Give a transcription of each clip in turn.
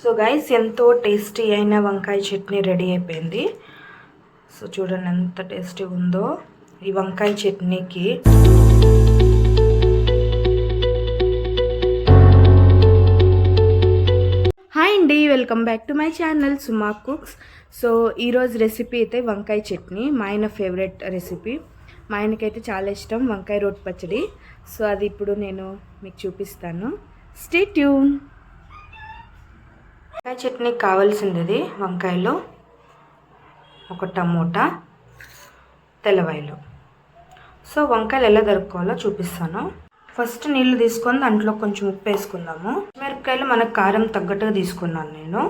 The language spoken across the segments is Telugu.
సో గైస్ ఎంతో టేస్టీ అయిన వంకాయ చట్నీ రెడీ అయిపోయింది. సో చూడండి ఎంత టేస్టీ ఉందో ఈ వంకాయ చట్నీకి. హాయ్ అండి welcome back to my channel Suma cooks so ఈరోజు రెసిపీ అయితే వంకాయ చట్నీ మా ఆయన ఫేవరెట్ రెసిపీ మా ఆయనకైతే చాలా ఇష్టం వంకాయ రోటి పచ్చడి. సో అది ఇప్పుడు నేను మీకు చూపిస్తాను. స్టే ట్యూన్ వంకాయ చట్నీకి కావాల్సింది వంకాయలు ఒక టమోటా తెల్లవాయలు. సో వంకాయలు ఎలా దొరుకుకోవాలో చూపిస్తాను. ఫస్ట్ నీళ్ళు తీసుకొని దాంట్లో కొంచెం ఉప్పు వేసుకుందాము. మిరపకాయలు మనకు కారం తగ్గట్టుగా తీసుకున్నాను నేను.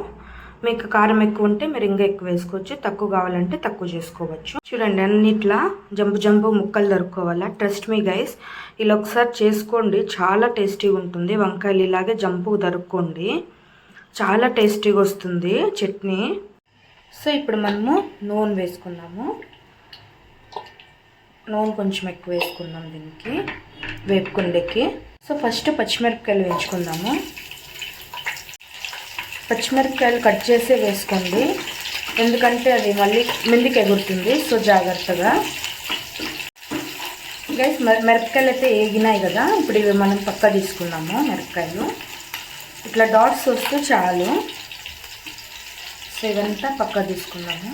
మీకు కారం ఎక్కువ ఉంటే మీరు ఇంకా ఎక్కువ వేసుకోవచ్చు. తక్కువ కావాలంటే తక్కువ చేసుకోవచ్చు. చూడండి అన్నిట్లా జంపు జంపు ముక్కలు దొరుకోవాలా ట్రస్ట్ మీ గైస్ ఇలా ఒకసారి చేసుకోండి. చాలా టేస్టీగా ఉంటుంది. వంకాయలు ఇలాగే జంపు దొరుక్కోండి. చాలా టేస్టీగా వస్తుంది చట్నీ. సో ఇప్పుడు మనము నూనె వేసుకున్నాము. నూనె కొంచెం ఎక్కువ వేసుకుందాం దీనికి వేపుకుండేకి. సో ఫస్ట్ పచ్చిమిరపకాయలు వేయించుకుందాము. పచ్చిమిరపకాయలు కట్ చేసే వేసుకోండి. ఎందుకంటే అది మళ్ళీ మిందికి ఎగురుతుంది సో జాగ్రత్తగా. గైస్ మిరపకాయలు అయితే ఏగినాయి కదా ఇప్పుడు ఇవి మనం పక్క తీసుకున్నాము మిరపకాయలు. ఇట్లా డాట్స్ వస్తే చాలు. సో ఇదంతా పక్క తీసుకున్నాము.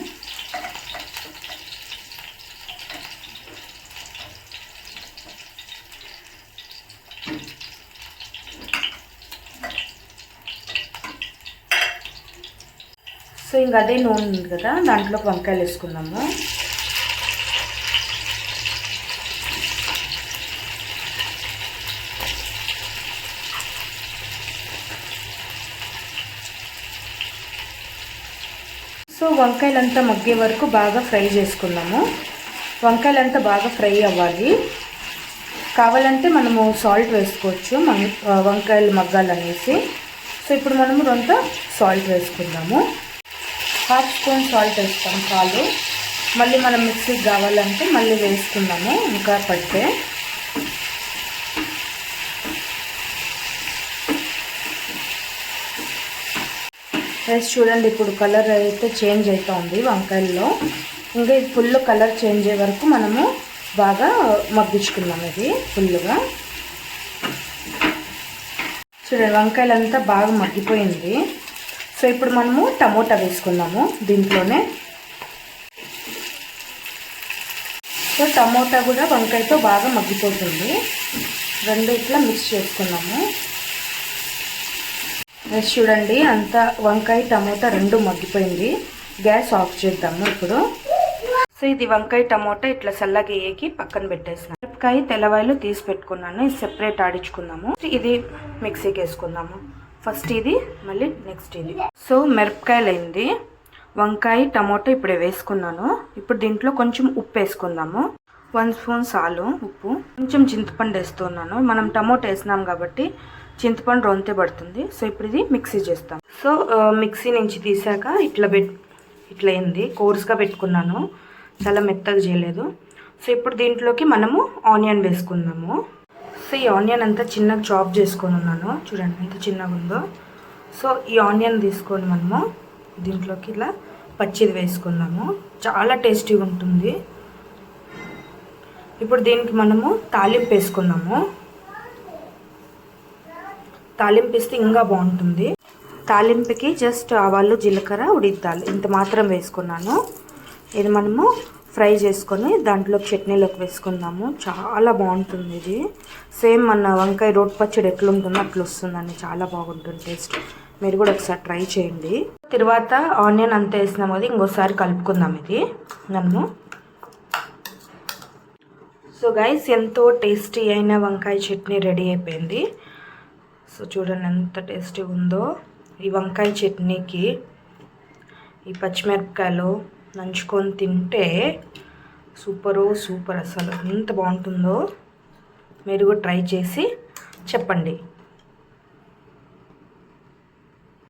సో ఇంక అదే నూనె ఉంది కదా దాంట్లో వంకాయలు వేసుకున్నాము. సో వంకాయలంతా మగ్గే వరకు బాగా ఫ్రై చేసుకున్నాము. వంకాయలంతా బాగా ఫ్రై అవ్వాలి. కావాలంటే మనము సాల్ట్ వేసుకోవచ్చు వంకాయలు మగ్గాలనేసి. సో ఇప్పుడు మనము రొంత సాల్ట్ వేసుకుందాము. హాఫ్ స్పూన్ సాల్ట్ వేస్తాం చాలు మళ్ళీ మనం మిక్సీకి కావాలంటే మళ్ళీ వేసుకుందాము ఇంకా పడితే రైస్ చూడండి ఇప్పుడు కలర్ అయితే చేంజ్ అవుతూ ఉంది వంకాయల్లో. ఇంకా ఇది ఫుల్ కలర్ చేంజ్ అయ్యే వరకు మనము బాగా మగ్గించుకున్నాం ఇది ఫుల్గా చూడండి వంకాయలంతా బాగా మగ్గిపోయింది. సో ఇప్పుడు మనము టమోటా వేసుకున్నాము దీంట్లోనే. సో టమోటా కూడా వంకాయతో బాగా మగ్గిపోతుంది. రెండు ఇట్లా మిక్స్ చేసుకున్నాము. నెక్స్ట్ చూడండి అంతా వంకాయ టమోటా రెండు మగ్గిపోయింది. గ్యాస్ ఆఫ్ చేద్దాము ఇప్పుడు. సో ఇది వంకాయ టమోటా ఇట్లా చల్లగా వేయకి పక్కన పెట్టేసిన. మిరపకాయ తెల్లవాయలు తీసి పెట్టుకున్నాను. ఇది సెపరేట్ ఆడించుకుందాము. ఇది మిక్సీకి వేసుకుందాము. ఫస్ట్ ఇది మళ్ళీ నెక్స్ట్ ఇది. సో మిరపకాయలు అయింది. వంకాయ టమోటా ఇప్పుడే వేసుకున్నాను. ఇప్పుడు దీంట్లో కొంచెం ఉప్పు వేసుకుందాము. వన్ స్పూన్ సాలు ఉప్పు. కొంచెం చింతపండు వేస్తున్నాను. మనం టమోటా వేసినాం కాబట్టి చింతపండు రొంతే పడుతుంది. సో ఇప్పుడు ఇది మిక్సీ చేస్తాం. సో మిక్సీ నుంచి తీసాక ఇట్లా పెట్ ఇట్లా అయింది. కోర్స్గా పెట్టుకున్నాను. చాలా మెత్తగా చేయలేదు. సో ఇప్పుడు దీంట్లోకి మనము ఆనియన్ వేసుకుందాము. సో ఈ ఆనియన్ అంతా చిన్నగా చాప్ చేసుకొని ఉన్నాను. చూడండి ఎంత చిన్నగా ఉందో. సో ఈ ఆనియన్ తీసుకొని మనము దీంట్లోకి ఇలా పచ్చిది వేసుకుందాము. చాలా టేస్టీగా ఉంటుంది. ఇప్పుడు దీనికి మనము తాలింపు వేసుకుందాము. తాలింపు ఇస్తే ఇంకా బాగుంటుంది. తాలింపుకి జస్ట్ ఆవాలు జీలకర్ర ఉడిద్దాలు ఇంత మాత్రం వేసుకున్నాను. ఇది మనము ఫ్రై చేసుకొని దాంట్లో చట్నీలోకి వేసుకుందాము. చాలా బాగుంటుంది ఇది. సేమ్ మన వంకాయ రోడ్ పచ్చడి ఎట్లుంటుందో అట్లా వస్తుందండి. చాలా బాగుంటుంది టేస్ట్. మీరు కూడా ఒకసారి ట్రై చేయండి. తర్వాత ఆనియన్ అంత వేసినాం కదా ఇంకోసారి కలుపుకుందాం ఇది. మనము. సో గైస్ ఎంతో టేస్టీ అయిన వంకాయ చట్నీ రెడీ అయిపోయింది. సో చూడండి ఎంత టేస్టీ ఉందో. ఈ వంకాయ చట్నీకి ఈ పచ్చిమిరపకాయలు నంచుకొని తింటే సూపరు సూపర్ అసలు. ఎంత బాగుంటుందో మీరు కూడా ట్రై చేసి చెప్పండి.